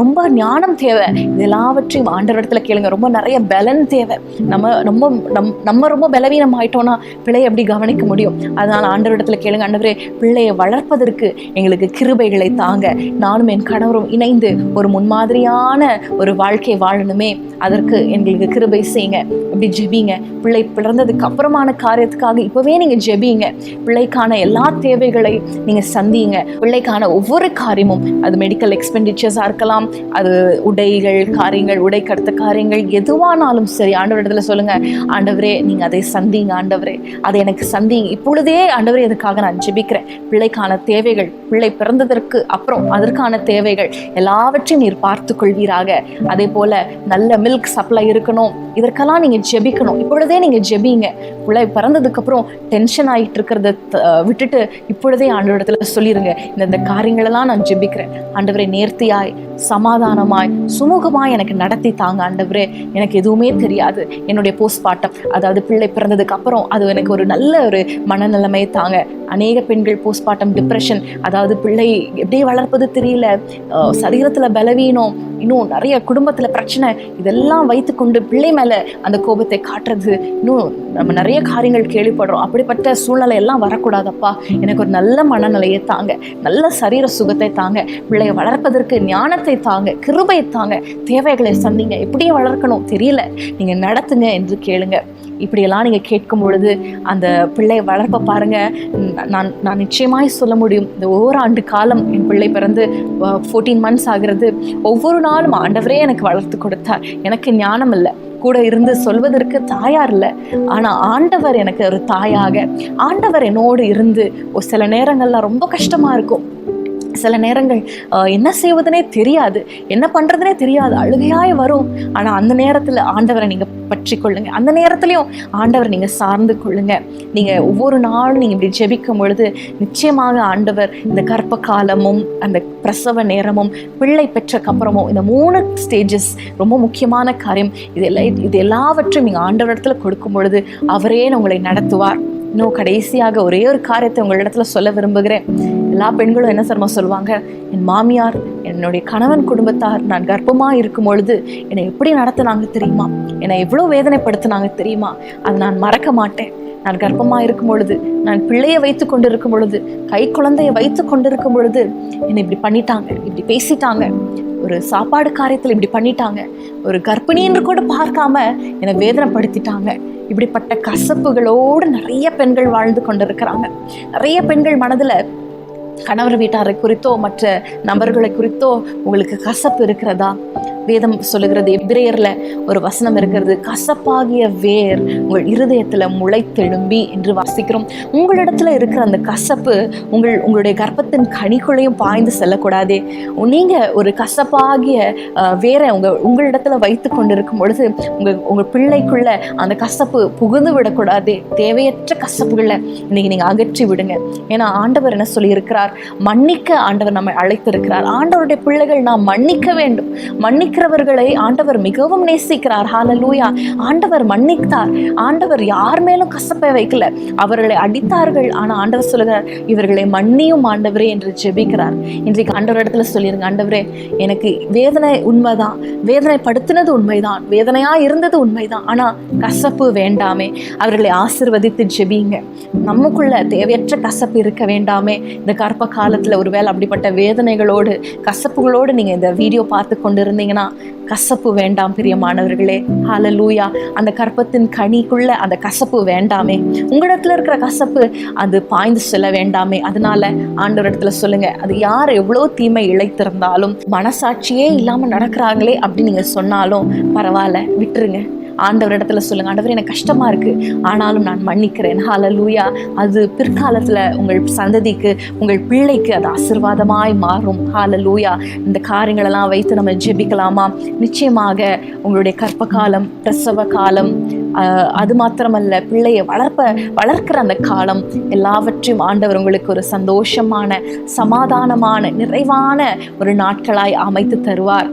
ரொம்ப ஞானம் தேவை. இது எல்லாவற்றையும் ஆண்டவரிடத்துல கேளுங்க. ரொம்ப நிறைய பலன் தேவை. நம்ம ரொம்ப நம் நம்ம ரொம்ப பலவீனம் ஆயிட்டோம்னா பிள்ளையை எப்படி கவனிக்க முடியும்? அதனால ஆண்டவரிடத்துல கேளுங்க. ஆண்டவரே பிள்ளையை வளர்ப்பதற்கு எங்களுக்கு கிருபைகளை தாங்க. நானும் என் கணவரும் இணைந்து ஒரு முன்மாதிரியான ஒரு வாழ்க்கை வாழணுமே. அதற்கு எங்களுக்கு கிருபை செய்யுங்க. இப்படி ஜெபிங்க. பிள்ளை பிறந்ததுக்கு அப்புறமான காரியத்துக்காக இப்பவே நீங்க ஜெபிங்க. பிள்ளைக்கான எல்லா தேவைகளை நீங்க சந்தியுங்க. பிள்ளைக்கான ஒவ்வொரு காரியமும் அது மெடிக்கல் எக்ஸ்பெண்டிச்சர்ஸாக இருக்கலாம் அது உடைகள் காரியங்கள் உடை கடத்த காரியங்கள் எதுவானாலும் சரி ஆண்டவரிடத்துல சொல்லுங்க ஆண்டவரே நீங்க அதை சந்திங்க ஆண்டவரே. அதை எனக்கு சந்திங்க இப்பொழுதே ஆண்டவரே அதுக்காக நான் ஜெபிக்கிறேன். பிள்ளைக்கான தேவைகள் பிள்ளை பிறந்ததற்கு அப்புறம் அதற்கான தேவைகள் எல்லாவற்றையும் நீர் பார்த்து கொள்வீராக. அதே போல நல்ல மில்க் சப்ளை இருக்கணும். இதற்கெல்லாம் நீங்க ஜெபிக்கணும். இப்பொழுதே நீங்க ஜெபிங்க. பிள்ளை பிறந்ததுக்கப்புறம் டென்ஷன் ஆகிட்டு இருக்கிறத த- விட்டுட்டு இப்பொழுதே ஆண்டவரிடத்துல சொல்லிடுங்க இந்த இந்த காரியங்களெல்லாம் நான் ஜெபிக்கிறேன். ஆண்டவரை நேர்த்தியாய் சமாதானமாய் சுமூகமாய் எனக்கு நடத்தி தாங்க ஆண்டவரே. எனக்கு எதுவுமே தெரியாது. என்னுடைய போஸ்ட்மார்ட்டம் அதாவது பிள்ளை பிறந்ததுக்கு அப்புறம் அது எனக்கு ஒரு நல்ல ஒரு மனநிலைமையை தாங்க. அநேக பெண்கள் போஸ்ட்மார்ட்டம் டிப்ரெஷன் அதாவது பிள்ளை எப்படியே வளர்ப்பது தெரியல சரீரத்தில் பலவீனம் இன்னும் நிறைய குடும்பத்தில் பிரச்சனை இதெல்லாம் வைத்துக்கொண்டு பிள்ளை மேலே அந்த கோபத்தை காட்டுறது இன்னும் நம்ம நிறைய நிறைய காரியங்கள் கேள்விப்படுறோம். அப்படிப்பட்ட சூழ்நிலை எல்லாம் வரக்கூடாதப்பா. எனக்கு ஒரு நல்ல மனநிலையை தாங்க. நல்ல சரீர சுகத்தை தாங்க. பிள்ளையை வளர்ப்பதற்கு ஞானத்தை தாங்க. கிருபையை தாங்க. தேவைகளை சந்திங்க. எப்படியே வளர்க்கணும்? தெரியல. நீங்க நடத்துங்க என்று கேளுங்க. இப்படியெல்லாம் நீங்கள் கேட்கும் பொழுது அந்த பிள்ளையை வளர்ப்ப பாருங்கள் நான் நான் நிச்சயமாய் சொல்ல முடியும். இந்த ஒவ்வொரு ஆண்டு காலம் என் பிள்ளை பிறந்து ஃபோர்டீன் மந்த்ஸ் ஆகிறது. ஒவ்வொரு நாளும் ஆண்டவரே எனக்கு வளர்த்து கொடுத்தார். எனக்கு ஞானம் இல்லை. கூட இருந்து சொல்வதற்கு தாயார் இல்லை. ஆனால் ஆண்டவர் எனக்கு ஒரு தாயாக. ஆண்டவர் என்னோடு இருந்து ஒரு சில நேரங்கள்லாம் ரொம்ப கஷ்டமாக இருக்கும். சில நேரங்கள் என்ன செய்வதுனே தெரியாது. என்ன பண்ணுறதுனே தெரியாது. அழுகையாய் வரும். ஆனால் அந்த நேரத்தில் ஆண்டவரை நீங்கள் பற்றி கொள்ளுங்க அந்த நேரத்துலையும் ஆண்டவர் நீங்கள் சார்ந்து கொள்ளுங்க. நீங்கள் ஒவ்வொரு நாளும் நீங்கள் இப்படி ஜெபிக்கும் பொழுது நிச்சயமாக ஆண்டவர் இந்த கர்ப்ப காலமும் அந்த பிரசவ நேரமும் பிள்ளை பெற்றக்கு அப்புறமும் இந்த மூணு ஸ்டேஜஸ் ரொம்ப முக்கியமான காரியம். இது எல்லா இது எல்லாவற்றையும் நீங்கள் ஆண்டவரிடத்துல கொடுக்கும் பொழுது அவரே உங்களை நடத்துவார். இன்னும் கடைசியாக ஒரே ஒரு காரியத்தை உங்களிடத்துல சொல்ல விரும்புகிறேன். எல்லா பெண்களும் என்ன சர்மா சொல்லுவாங்க? என் மாமியார் என்னுடைய கணவன் குடும்பத்தார் நான் கர்ப்பமாக இருக்கும் பொழுது என்னை எப்படி நடத்தினாங்க தெரியுமா? என்னை எவ்வளோ வேதனைப்படுத்தினாங்க தெரியுமா? அதை நான் மறக்க மாட்டேன். நான் கர்ப்பமாக இருக்கும் பொழுது நான் பிள்ளையை வைத்து கொண்டிருக்கும் பொழுது கை குழந்தையை வைத்து கொண்டிருக்கும் பொழுது என்னை இப்படி பண்ணிட்டாங்க. இப்படி பேசிட்டாங்க. ஒரு சாப்பாடு காரியத்தில் இப்படி பண்ணிட்டாங்க. ஒரு கர்ப்பிணி என்று கூட பார்க்காம என்னை வேதனைப்படுத்திட்டாங்க. இப்படிப்பட்ட கசப்புகளோடு நிறைய பெண்கள் வாழ்ந்து கொண்டிருக்கிறாங்க. நிறைய பெண்கள் மனதில் கணவர் வீட்டாரை குறித்தோ மற்ற நபர்களை குறித்தோ உங்களுக்கு கசப்பு இருக்கிறதா? வேதம் சொல்லுகிறது. எபிரேயர்ல ஒரு வசனம் இருக்கிறது. கசப்பாகிய வேர் உங்கள் இருதயத்துல முளைத்தெழும்பி என்று வாசிக்கிறோம். உங்களிடத்துல இருக்கிற அந்த கசப்பு உங்கள் உங்களுடைய கர்ப்பத்தின் கனிக்குள்ளையும் பாய்ந்து செல்லக்கூடாதே. நீங்க ஒரு கசப்பாகிய வேரை உங்க உங்களிடத்துல வைத்து கொண்டிருக்கும் பொழுது உங்க உங்க பிள்ளைக்குள்ள அந்த கசப்பு புகுந்து விடக்கூடாதே. தேவையற்ற கசப்புகளை இன்னைக்கு நீங்க அகற்றி விடுங்க. ஏன்னா ஆண்டவர் என்ன சொல்லியிருக்கிறார்? மன்னிக்க ஆண்டவர் நம்மை அழைத்திருக்கிறார். ஆண்டவருடைய பிள்ளைகள் நாம் மன்னிக்க வேண்டும். மன்னிக்கிறவர்களை ஆண்டவர் மிகவும் நேசிக்கிறார். ஹாலலூயா ஆண்டவர் மன்னித்தார். ஆண்டவர் யார் மேலும் கசப்பை வைக்கல. அவர்களை அடித்தார்கள். ஆனால் ஆண்டவர் சொல்லுகிறார் இவர்களை மன்னியும் ஆண்டவரே என்று ஜெபிக்கிறார். இன்றைக்கு ஆண்டவர் இடத்துல சொல்லிடுங்க ஆண்டவரே எனக்கு வேதனை உண்மைதான். வேதனை படுத்தினது உண்மைதான். வேதனையா இருந்தது உண்மைதான். ஆனால் கசப்பு வேண்டாமே. அவர்களை ஆசிர்வதித்து ஜெபிங்க. நமக்குள்ள தேவையற்ற கசப்பு இருக்க வேண்டாமே. இந்த கர்ப்ப காலத்தில் ஒருவேளை அப்படிப்பட்ட வேதனைகளோடு கசப்புகளோடு நீங்கள் இந்த வீடியோ பார்த்து கொண்டு இருந்தீங்கன்னா கசப்பு வேண்டாம் பிரியமானவர்களே. லூயா அந்த கர்ப்பத்தின் கனிக்குள்ள அந்த கசப்பு வேண்டாமே. உங்களிடத்துல இருக்கிற கசப்பு அது பாய்ந்து செல்ல வேண்டாமே. அதனால ஆண்டவர் இடத்துல சொல்லுங்க அது யார் எவ்வளோ தீமை இழைத்திருந்தாலும் மனசாட்சியே இல்லாமல் நடக்கிறாங்களே அப்படின்னு நீங்க சொன்னாலும் பரவாயில்ல விட்டுருங்க. ஆண்டவர் இடத்துல சொல்லுங்க. ஆண்டவர் எனக்கு கஷ்டமா இருக்கு. ஆனாலும் நான் மன்னிக்கிறேன். ஹalleluya அது பிற்காலத்துல உங்கள் சந்ததிக்கு உங்கள் பிள்ளைக்கு அது ஆசீர்வாதமாய் மாறும். ஹalleluya இந்த காரியங்களெல்லாம் வைத்து நம்ம ஜெபிக்கலாமா? நிச்சயமாக உங்களுடைய கற்ப காலம் பிரசவ காலம் அது மாத்திரமல்ல பிள்ளையை வளர்ப்ப வளர்க்கிற அந்த காலம் எல்லாவற்றையும் ஆண்டவர் உங்களுக்கு ஒரு சந்தோஷமான சமாதானமான நிறைவான ஒரு நாட்களாய் அமைத்து தருவார்.